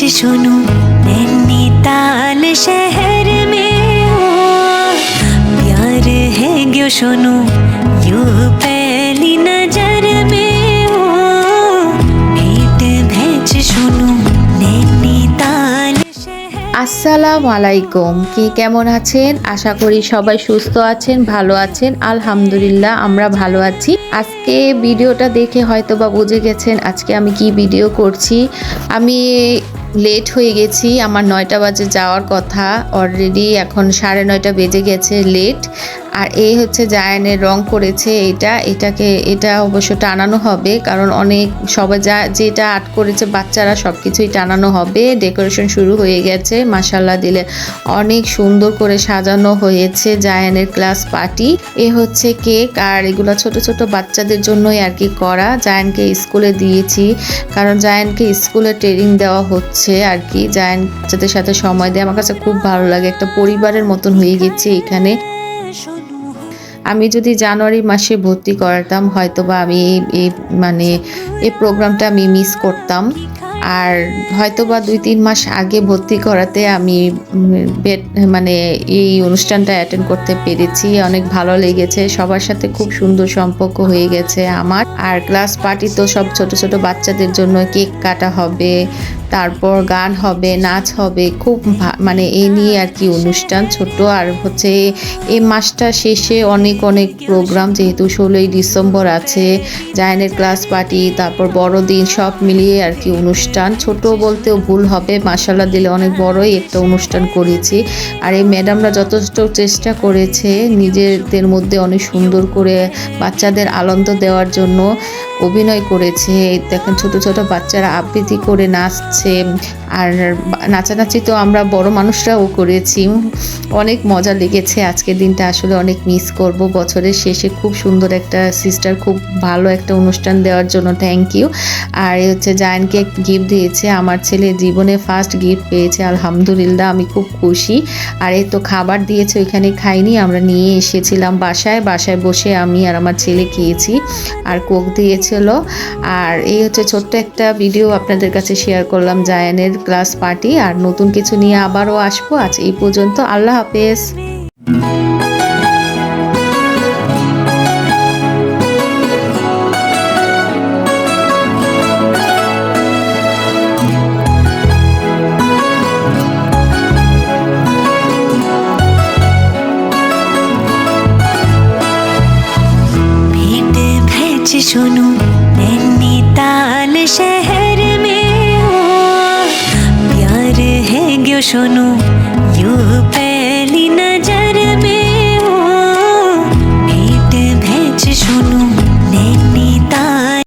सुनो नैनीताल शहर में हो प्यार है क्यों सुनो यू पहली नजर में हो भेंट भेज सुनो नैनीताल शहर আসসালামু আলাইকুম কি কেমন আছেন আশা করি সবাই সুস্থ আছেন ভালো আছেন আলহামদুলিল্লাহ আমরা ভালো আছি আজকে ভিডিওটা দেখে হয়তো বা বুঝে গেছেন আজকে আমি কি ভিডিও করছি আমি লেট হয়ে গেছি, আমার নয়টা বাজে যাওয়ার কথা অলরেডি এখন সাড়ে নয়টা বেজে গেছে লেট আর এই হচ্ছে জায়ানের রং করেছে এটা। এটাকে, এটা অবশ্য টানানো হবে, কারণ অনেক, সবাই যা, যেটা আর্ট করেছে বাচ্চারা সব কিছুই টানানো হবে। ডেকোরেশন শুরু হয়ে গেছে মাসাল্লাহ দিলে অনেক সুন্দর করে সাজানো হয়েছে জায়ানের ক্লাস পার্টি। এ হচ্ছে কেক, আর এগুলো ছোট ছোট বাচ্চাদের জন্যই আর কি করা। জায়ানকে স্কুলে দিয়েছি, কারণ জায়ানকে স্কুলে ট্রেনিং দেওয়া হচ্ছে আর কি। জায়ান বাচ্চাদের সাথে সময় দেয়, আমার কাছে খুব ভালো লাগে। একটা পরিবারের মতন হয়ে গেছে এখানে। আমি যদি জানুয়ারি মাসে ভর্তি করাতাম হয়তো বা আমি এই- মানে এই প্রোগ্রামটা আমি মিস করতাম। আর হয়তো বা দুই তিন মাস আগে ভর্তি করাতে আমি মানে এই অনুষ্ঠানটা অ্যাটেন্ড করতে পেরেছি। অনেক ভালো লেগেছে। সবার সাথে খুব সুন্দর সম্পর্ক হয়ে গেছে আমার। আর ক্লাস পার্টি তো সব ছোট ছোট বাচ্চাদের জন্য কেক কাটা হবে। তারপর গান হবে, নাচ হবে, খুব মানে এই নিয়ে আর কি অনুষ্ঠান ছোট। আর হচ্ছে এই মাসটা শেষে অনেক অনেক প্রোগ্রাম যেহেতু ষোলোই ডিসেম্বর আছে, জায়নের ক্লাস পার্টি তারপর বড়দিন, সব মিলিয়ে আর কি অনুষ্ঠান। ছোট বলতেও ভুল হবে মাসাল্লাহ দিলে অনেক বড়ই একটা অনুষ্ঠান করেছি। আর এই ম্যাডামরা যথেষ্ট চেষ্টা করেছে নিজেদের মধ্যে অনেক সুন্দর করে বাচ্চাদের আনন্দ দেওয়ার জন্য অভিনয় করেছে। দেখেন ছোট ছোট বাচ্চারা আবৃত্তি করে নাচছে। আর নাচানাচি তো আমরা বড় মানুষরাও করেছি। অনেক মজা লেগেছে। আজকের দিনটা আসলে অনেক মিস করব। বছরের শেষে খুব সুন্দর একটা সিস্টার খুব ভালো একটা অনুষ্ঠান দেওয়ার জন্য থ্যাংক ইউ আর হচ্ছে জায়ানকে গিফট দিয়েছে। আমার ছেলে জীবনে ফার্স্ট গিফট পেয়েছে। আলহামদুলিল্লাহ, আমি খুব খুশি। আর এই তো খাবার দিয়েছে, ওইখানে খাইনি। আমরা নিয়ে এসেছিলাম বাসায়। বাসায় বসে আমি আর আমার ছেলে খেয়েছি। আর কোক দিয়েছিল। আর এই হচ্ছে ছোট্ট একটা ভিডিও আপনাদের কাছে শেয়ার করলাম। জায়ানের ক্লাস পার্টি আর নতুন কিছু নিয়ে আবারও আসব। আজ এই পর্যন্ত আল্লাহ হাফেজ। भेंट শোনো ইউ